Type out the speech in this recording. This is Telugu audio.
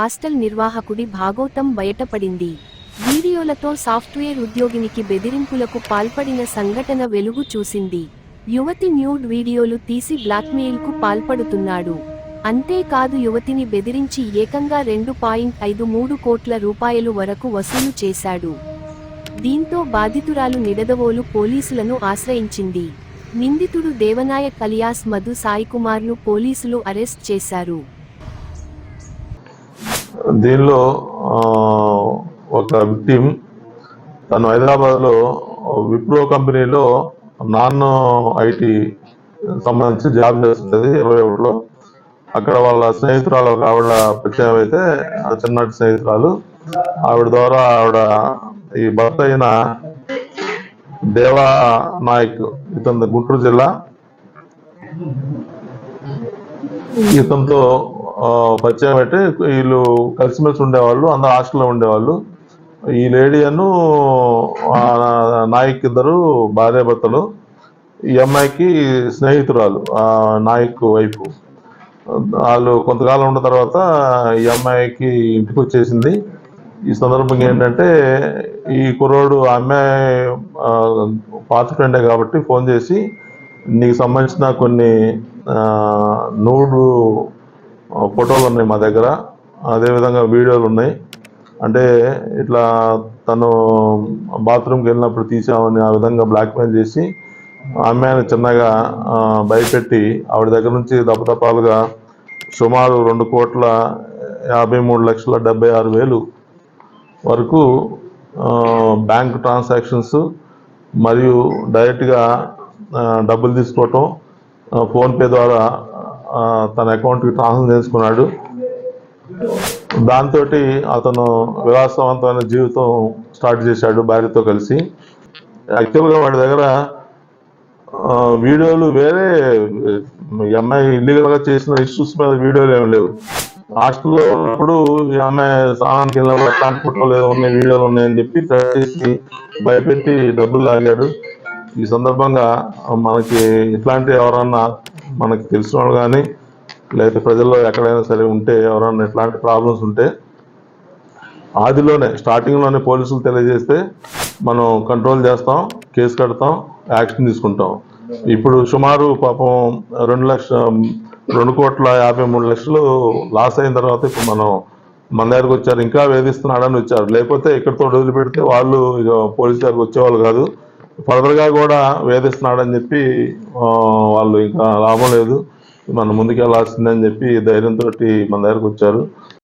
హాస్టల్ నిర్వాహకుడి భాగోతం బయటపడింది. వీడియోలతో సాఫ్ట్వేర్ ఉద్యోగినికి బెదిరింపులకు పాల్పడిన సంఘటన వెలుగు చూసింది. యువతి న్యూడ్ వీడియోలు తీసి బ్లాక్మెయిల్కు పాల్పడుతున్నాడు. అంతేకాదు యువతిని బెదిరించి ఏకంగా రెండు పాయింట్ ఐదు మూడు కోట్ల రూపాయలు వరకు వసూలు చేశాడు. దీంతో బాధితురాలు నిడదవోలు పోలీసులను ఆశ్రయించింది. నిందితుడు దేవనాయక్ అలియాస్ మధు సాయికుమార్ను పోలీసులు అరెస్ట్ చేశారు. దీనిలో ఒక విక్టిమ్ తను హైదరాబాద్లో విప్రో కంపెనీలో నాన్ ఐటీ సంబంధించి జాబ్ చేస్తుంది ఇరవై ఒకటిలో. అక్కడ వాళ్ళ స్నేహితురాలు ఒక ఆవిడ పరిచయం అయితే చిన్నటి స్నేహితురాలు. ఆవిడ ద్వారా ఆవిడ ఈ భర్త అయిన దేవా నాయక్ ఇతను గుంటూరు జిల్లా. ఇతనితో పరిచయం అయితే వీళ్ళు కలిసిమెలిసి ఉండేవాళ్ళు అందరు హాస్టల్లో ఉండేవాళ్ళు. ఈ లేడీ అను ఆ నాయక్ ఇద్దరు భార్యాభర్తలు. ఈ అమ్మాయికి స్నేహితురాలు ఆ నాయక్ వైపు వాళ్ళు కొంతకాలం ఉన్న తర్వాత ఈ అమ్మాయికి ఇంటికి వచ్చేసింది. ఈ సందర్భంగా ఏంటంటే ఈ కుర్రోడు ఆ అమ్మాయి పాత ఫ్రెండే కాబట్టి ఫోన్ చేసి నీకు సంబంధించిన కొన్ని నూడు ఫోటోలు ఉన్నాయి మా దగ్గర. అదేవిధంగా వీడియోలు ఉన్నాయి. అంటే ఇట్లా తను బాత్రూమ్కి వెళ్ళినప్పుడు తీసామని ఆ విధంగా బ్లాక్మెయిల్ చేసి అమ్మాయిని చిన్నగా భయపెట్టి ఆవిడ దగ్గర నుంచి దపదపాలుగా సుమారు రెండు కోట్ల యాభై మూడు లక్షల డెబ్బై ఆరు వేలు వరకు బ్యాంక్ ట్రాన్సాక్షన్స్ మరియు డైరెక్ట్గా డబ్బులు తీసుకోవటం ఫోన్పే ద్వారా తన అకౌంట్కి ట్రాన్స్ఫర్ చేసుకున్నాడు. దాంతో అతను విలాసవంతమైన జీవితం స్టార్ట్ చేశాడు భార్యతో కలిసి. యాక్చువల్గా వాడి దగ్గర వీడియోలు వేరే ఈ అమ్మాయి ఇల్లీగల్గా చేసిన ఇష్యూస్ మీద వీడియోలు ఏమి లేవు. హాస్టల్లో ఉన్నప్పుడు ఈ అమ్మాయి స్నానానికి వెళ్ళినప్పుడు ఎట్లాంటి ఫోటోలు ఏదో ఉన్నాయి వీడియోలు ఉన్నాయని చెప్పి చేసి భయపెట్టి డబ్బులు లాగాడు. ఈ సందర్భంగా మనకి ఇట్లాంటి ఎవరన్నా మనకి తెలిసిన వాళ్ళు కానీ లేకపోతే ప్రజల్లో ఎక్కడైనా సరే ఉంటే ఎవరన్నా ఇట్లాంటి ప్రాబ్లమ్స్ ఉంటే ఆదిలోనే స్టార్టింగ్లోనే పోలీసులు తెలియజేస్తే మనం కంట్రోల్ చేస్తాం కేసు కడతాం యాక్షన్ తీసుకుంటాం. ఇప్పుడు సుమారు పాపం రెండు లక్షల రెండు కోట్ల యాభై మూడు లక్షలు లాస్ అయిన తర్వాత ఇప్పుడు మనం మన దగ్గరకు వచ్చారు. ఇంకా వేధిస్తున్నాడని వచ్చారు. లేకపోతే ఇక్కడితో వదిలిపెడితే వాళ్ళు ఇక పోలీస్ దగ్గరకు వచ్చేవాళ్ళు కాదు. ఫర్దర్గా కూడా వేధిస్తున్నాడని చెప్పి వాళ్ళు ఇంకా లాభం లేదు. మనం ముందుకు వెళ్ళాల్సిందని చెప్పి ధైర్యంతో మన దగ్గరకు వచ్చారు.